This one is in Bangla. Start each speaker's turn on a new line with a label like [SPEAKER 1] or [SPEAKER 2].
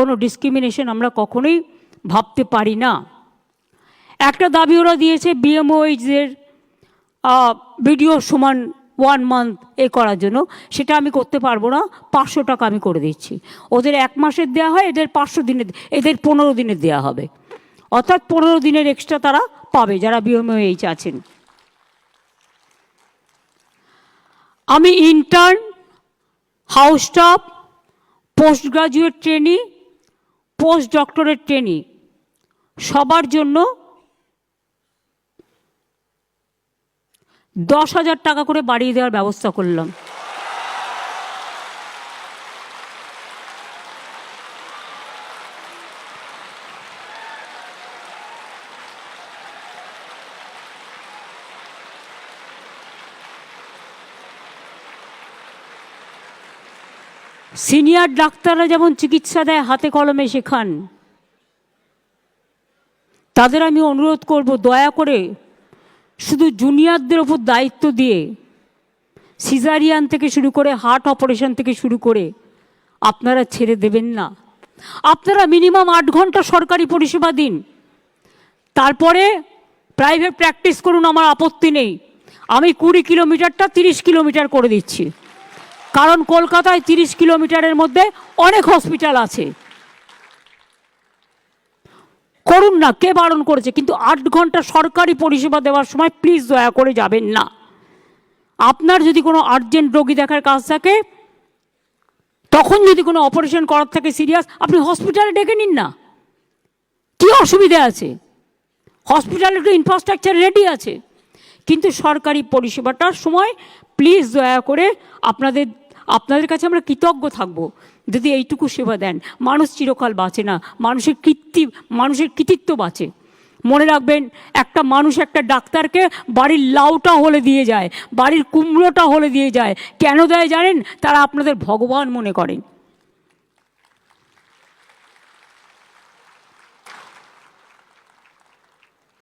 [SPEAKER 1] কোনো ডিসক্রিমিনেশন আমরা কখনোই ভাবতে পারি না। একটা দাবি ওরা দিয়েছে বিএমওইজের ভিডিও সমান ওয়ান মান্থ এ করার জন্য। সেটা আমি করতে পারব না, পাঁচশো টাকা আমি করে দিচ্ছি। ওদের এক মাসের দেওয়া হয়, এদের পাঁচশো দিনের, এদের পনেরো দিনের দেওয়া হবে। অর্থাৎ পনেরো দিনের এক্সট্রা তারা পাবে, যারা বিএমওইচ আছেন। আমি intern house staff post graduate trainee post ডক্টরের ট্রেনি। সবার জন্য দশ হাজার টাকা করে বাড়িয়ে দেওয়ার ব্যবস্থা করলাম। সিনিয়র ডাক্তাররা যেমন চিকিৎসা দেয়, হাতে কলমে শেখান। তাদের আমি অনুরোধ করব, দয়া করে শুধু জুনিয়রদের ওপর দায়িত্ব দিয়ে সিজারিয়ান থেকে শুরু করে হার্ট অপারেশন থেকে শুরু করে আপনারা ছেড়ে দেবেন না। আপনারা মিনিমাম আট ঘণ্টা সরকারি পরিষেবা দিন। তারপরে প্রাইভেট প্র্যাকটিস করুন, আমার আপত্তি নেই। আমি কুড়ি কিলোমিটারটা তিরিশ কিলোমিটার করে দিচ্ছি। কারণ কলকাতায় তিরিশ কিলোমিটারের মধ্যে অনেক হসপিটাল আছে। করুন না, কে বারণ করেছে? কিন্তু আট ঘণ্টা সরকারি পরিষেবা দেওয়ার সময় প্লিজ দয়া করে যাবেন না। আপনার যদি কোনো আর্জেন্ট রোগী দেখার কাজ থাকে, তখন যদি কোনো অপারেশন করার থাকে সিরিয়াস আপনি হসপিটালে ডেকে নিন না। কী অসুবিধা আছে? হসপিটালে একটু ইনফ্রাস্ট্রাকচার রেডি আছে। কিন্তু সরকারি পরিষেবাটার সময় প্লিজ দয়া করে আপনাদের আপনাদের কাছে আমরা কৃতজ্ঞ থাকব। যদি এইটুকু সেবা দেন, মানুষ চিরকাল বাঁচে না, মানুষের কৃত্তি মানুষের কৃতিত্ব বাঁচে। মনে রাখবেন, একটা মানুষ একটা ডাক্তারকে বাড়ির লাউটা হলে দিয়ে যায়, বাড়ির কুমড়োটা হলে দিয়ে যায়। কেন দেয় জানেন? তারা আপনাদের ভগবান মনে করেন।